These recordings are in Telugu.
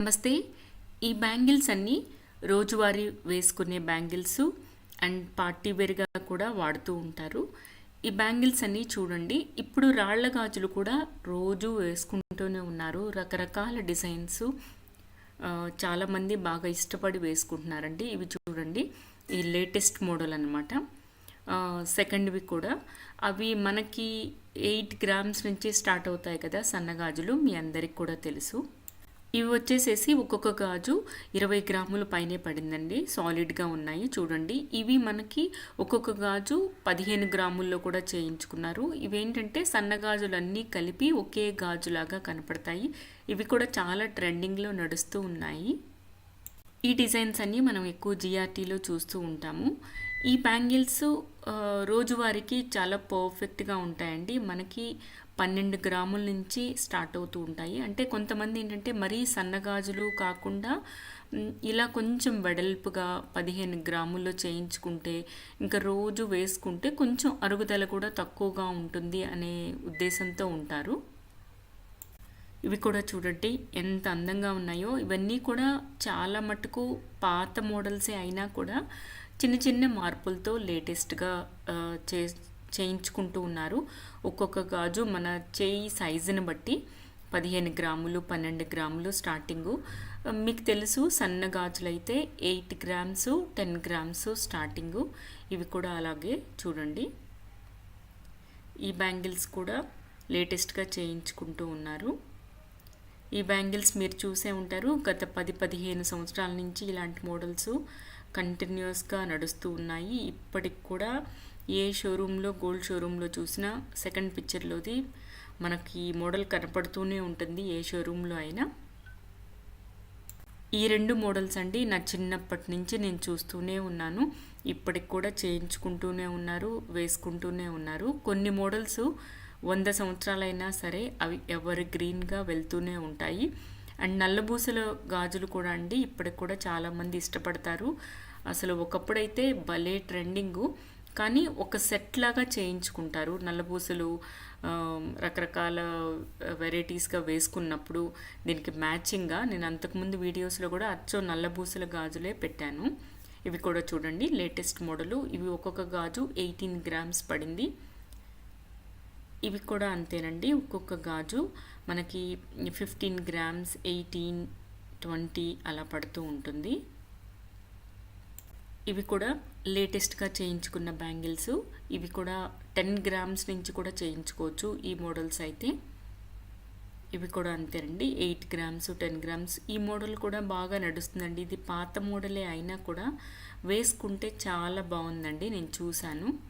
నమస్తే. ఈ బ్యాంగిల్స్ అన్నీ రోజువారీ వేసుకునే బ్యాంగిల్స్ అండ్ పార్టీ వేర్గా కూడా వాడుతూ ఉంటారు. ఈ బ్యాంగిల్స్ అన్నీ చూడండి. ఇప్పుడు రాళ్ళ గాజులు కూడా రోజు వేసుకుంటూనే ఉన్నారు. రకరకాల డిజైన్స్ చాలామంది బాగా ఇష్టపడి వేసుకుంటున్నారండి. ఇవి చూడండి. ఈ లేటెస్ట్ మోడల్ అనమాట సెకండ్వి కూడా. అవి మనకి ఎయిట్ గ్రామ్స్ నుంచి స్టార్ట్ అవుతాయి కదా సన్నగాజులు మీ అందరికి కూడా తెలుసు. ఇవి వచ్చేసేసి ఒక్కొక్క గాజు ఇరవై గ్రాముల పైనే పడిందండి. సాలిడ్గా ఉన్నాయి. చూడండి. ఇవి మనకి ఒక్కొక్క గాజు పదిహేను గ్రాముల్లో కూడా చేయించుకున్నారు. ఇవేంటంటే సన్న గాజులన్నీ కలిపి ఒకే గాజులాగా కనపడతాయి. ఇవి కూడా చాలా ట్రెండింగ్లో నడుస్తూ ఉన్నాయి. ఈ డిజైన్స్ అన్నీ మనం ఎక్కువ జిఆర్టీలో చూస్తూ ఉంటాము. ఈ బ్యాంగిల్స్ రోజువారికి రోజువారీకి చాలా పర్ఫెక్ట్గా ఉంటాయండి. మనకి పన్నెండు గ్రాముల నుంచి స్టార్ట్ అవుతూ ఉంటాయి. అంటే కొంతమంది ఏంటంటే మరీ సన్నగాజులు కాకుండా ఇలా కొంచెం వెడల్పుగా పదిహేను గ్రాముల్లో చేయించుకుంటే ఇంకా రోజు వేసుకుంటే కొంచెం అరుగుదల కూడా తక్కువగా ఉంటుంది అనే ఉద్దేశంతో ఉంటారు. ఇవి కూడా చూడండి ఎంత అందంగా ఉన్నాయో. ఇవన్నీ కూడా చాలా మటుకు పాత మోడల్సే అయినా కూడా చిన్న చిన్న మార్పులతో లేటెస్ట్గా చే చేయించుకుంటూ ఉన్నారు. ఒక్కొక్క గాజు మన చేయి సైజుని బట్టి పదిహేను గ్రాములు పన్నెండు గ్రాములు స్టార్టింగు. మీకు తెలుసు సన్న గాజులు అయితే eight grams ten grams starting. ఇవి కూడా అలాగే చూడండి. ఈ బ్యాంగిల్స్ కూడా లేటెస్ట్గా చేయించుకుంటూ ఉన్నారు. ఈ బ్యాంగిల్స్ మీరు చూసే ఉంటారు. గత పది పదిహేను సంవత్సరాల నుంచి ఇలాంటి మోడల్స్ కంటిన్యూస్గా నడుస్తూ ఉన్నాయి. ఇప్పటికి కూడా ఏ షోరూంలో గోల్డ్ షోరూంలో చూసినా సెకండ్ పిక్చర్లోది మనకి ఈ మోడల్ కనపడుతూనే ఉంటుంది ఏ షోరూంలో అయినా. ఈ రెండు మోడల్స్ అండి నా చిన్నప్పటి నుంచి నేను చూస్తూనే ఉన్నాను. ఇప్పటికి కూడా చేయించుకుంటూనే ఉన్నారు వేసుకుంటూనే ఉన్నారు. కొన్ని మోడల్స్ వంద సంవత్సరాలైనా సరే అవి ఎవరు గ్రీన్గా వెళ్తూనే ఉంటాయి. అండ్ నల్లబూసల గాజులు కూడా అండి ఇప్పటికి కూడా చాలామంది ఇష్టపడతారు. అసలు ఒకప్పుడైతే భలే ట్రెండింగు కానీ ఒక సెట్ లాగా చేయించుకుంటారు. నల్లబూసలు రకరకాల వెరైటీస్గా వేసుకున్నప్పుడు దీనికి మ్యాచింగ్గా నేను అంతకుముందు వీడియోస్లో కూడా అచ్చో నల్లబూసల గాజులే పెట్టాను. ఇవి కూడా చూడండి లేటెస్ట్ మోడలు. ఇవి ఒక్కొక్క గాజు ఎయిటీన్ గ్రామ్స్ పడింది. ఇవి కూడా అంతేనండి ఒక్కొక్క గాజు. మనకి ఫిఫ్టీన్ గ్రామ్స్ ఎయిటీన్ ట్వంటీ అలా పడుతూ ఉంటుంది. ఇవి కూడా లేటెస్ట్గా చేయించుకున్న బ్యాంగిల్స్. ఇవి కూడా టెన్ గ్రామ్స్ నుంచి కూడా చేయించుకోవచ్చు ఈ మోడల్స్ అయితే. ఇవి కూడా అంతేనండి ఎయిట్ గ్రామ్స్ టెన్ గ్రామ్స్. ఈ మోడల్ కూడా బాగా నడుస్తుందండి. ఇది పాత మోడలే అయినా కూడా వేసుకుంటే చాలా బాగుందండి. నేను చూశాను.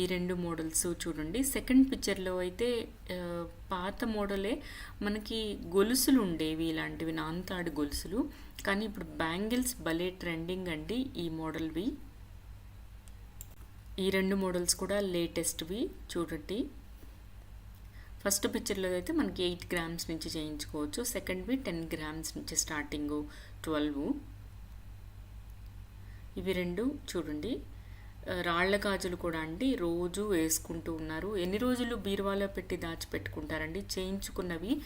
ఈ రెండు మోడల్స్ చూడండి. సెకండ్ పిక్చర్లో అయితే పాత మోడలే మనకి గొలుసులు ఉండేవి ఇలాంటివి నాంతాడు గొలుసులు. కానీ ఇప్పుడు బ్యాంగిల్స్ భలే ట్రెండింగ్ అండి ఈ మోడల్వి. ఈ రెండు మోడల్స్ కూడా లేటెస్ట్వి చూడండి. ఫస్ట్ పిక్చర్లో అయితే మనకి ఎయిట్ గ్రామ్స్ నుంచి చేయించుకోవచ్చు. సెకండ్వి టెన్ గ్రామ్స్ నుంచి స్టార్టింగ్ ట్వెల్వ్. ఇవి రెండు చూడండి. రాళ్ళ గాజులు కూడా అండి రోజు వేసుకుంటూ ఉన్నారు. ఎన్ని రోజులు బీరువాలో పెట్టి దాచిపెట్టుకుంటారండి? చేయించుకున్నవి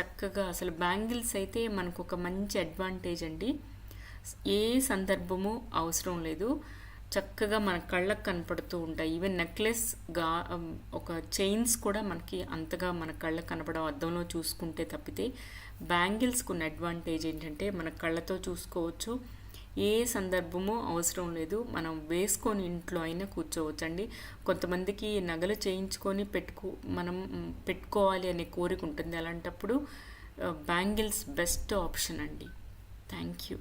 చక్కగా అసలు బ్యాంగిల్స్ అయితే మనకు ఒక మంచి అడ్వాంటేజ్ అండి. ఏ సందర్భము అవసరం లేదు. చక్కగా మన కళ్ళకు కనపడుతూ ఉంటాయి. ఈవెన్ నెక్లెస్గా ఒక చైన్స్ కూడా మనకి అంతగా మన కళ్ళకు కనపడం అద్దంలో చూసుకుంటే తప్పితే బ్యాంగిల్స్కి ఉన్న అడ్వాంటేజ్ ఏంటంటే మన కళ్ళతో చూసుకోవచ్చు. ఏ సందర్భము అవసరం లేదు. మనం వేసుకొని ఇంట్లో అయినా కూర్చోవచ్చండి. కొంతమందికి నగలు చేయించుకొని పెట్టుకో మనం పెట్టుకోవాలి అనే కోరిక ఉంటుంది. అలాంటప్పుడు బ్యాంగిల్స్ బెస్ట్ ఆప్షన్ అండి. Thank you.